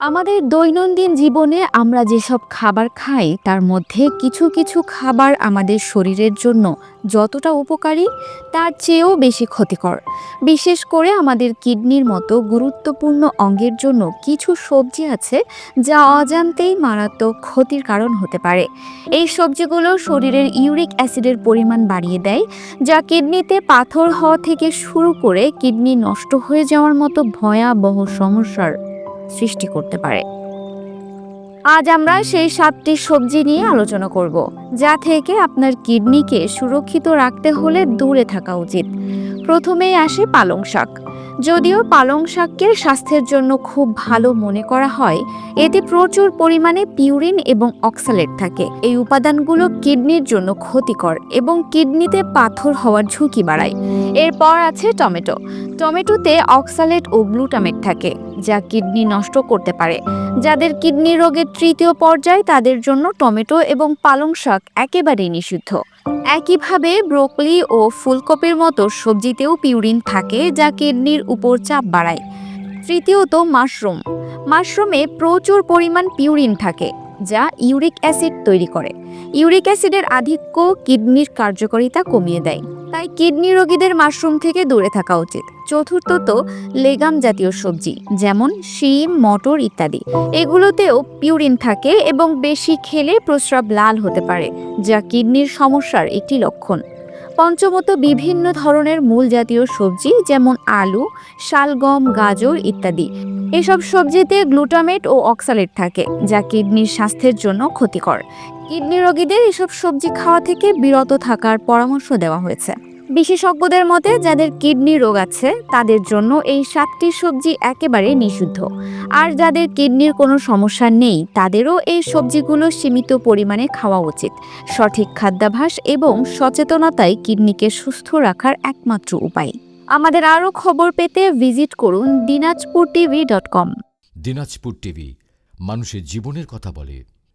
আমাদের দৈনন্দিন জীবনে আমরা যেসব খাবার খাই, তার মধ্যে কিছু কিছু খাবার আমাদের শরীরের জন্য যতটা উপকারী, তার চেয়েও বেশি ক্ষতিকর। বিশেষ করে আমাদের কিডনির মতো গুরুত্বপূর্ণ অঙ্গের জন্য কিছু সবজি আছে, যা অজান্তেই মারাত্মক ক্ষতির কারণ হতে পারে। এই সবজিগুলো শরীরের ইউরিক অ্যাসিডের পরিমাণ বাড়িয়ে দেয়, যা কিডনিতে পাথর হওয়া থেকে শুরু করে কিডনি নষ্ট হয়ে যাওয়ার মতো ভয়াবহ সমস্যার সৃষ্টি করতে পারে। আজ আমরা সেই সাতটি সবজি নিয়ে আলোচনা করব, যা থেকে আপনার কিডনিকে সুরক্ষিত রাখতে হলে দূরে থাকা উচিত। প্রথমেই আসে পালং শাক। যদিও পালং শাককে স্বাস্থ্যের জন্য খুব ভালো মনে করা হয়, এতে প্রচুর পরিমাণে পিউরিন এবং অক্সালেট থাকে। এই উপাদানগুলো কিডনির জন্য ক্ষতিকর এবং কিডনিতে পাথর হওয়ার ঝুঁকি বাড়ায়। এরপর আছে টমেটো। টমেটোতে অক্সালেট ও গ্লুটামেট থাকে, যা কিডনি নষ্ট করতে পারে। যাদের কিডনি রোগের তৃতীয় পর্যায়, তাদের জন্য টমেটো এবং পালং শাক একেবারেই নিষিদ্ধ। একইভাবে ব্রোকলি ও ফুলকপির মতো সবজিতেও পিউরিন থাকে যা কিডনির উপর চাপ বাড়ায়। তৃতীয়ত মাশরুম। মাশরুমে প্রচুর পরিমাণ পিউরিন থাকে, যা ইউরিক অ্যাসিড তৈরি করে। ইউরিক অ্যাসিডের আধিক্য কিডনির কার্যকারিতা কমিয়ে দেয়। তাই কিডনি রোগীদের মাশরুম থেকে দূরে থাকা উচিত। চতুর্থত, লেগাম জাতীয় সবজি, যেমন শিম, মটর ইত্যাদি। এগুলোতেও পিউরিন থাকে এবং বেশি খেলে প্রস্রাব লাল হতে পারে, যা কিডনির সমস্যার একটি লক্ষণ। পঞ্চমত বিভিন্ন ধরনের মূল জাতীয় সবজি যেমন আলু, শালগম, গাজর ইত্যাদি। এসব সবজিতে গ্লুটামেট ও অক্সালেট থাকে, যা কিডনির স্বাস্থ্যের জন্য ক্ষতিকর। কিডনি রোগীদের এসব সবজি খাওয়া থেকে বিরত থাকার পরামর্শ দেওয়া হয়েছে। বিশেষজ্ঞদের মতে, যাদের কিডনি রোগ আছে, তাদের জন্য এই সাতটি সবজি একেবারে নিষিদ্ধ। আর যাদের কিডনির কোনো সমস্যা নেই, তাদেরও এই সবজিগুলো সীমিত পরিমাণে খাওয়া উচিত। সঠিক খাদ্যাভ্যাস এবং সচেতনতাই কিডনিকে সুস্থ রাখার একমাত্র উপায়। আমাদের আরও খবর পেতে ভিজিট করুন Dinajpur TV dot com. Dinajpur TV, মানুষের জীবনের কথা বলে।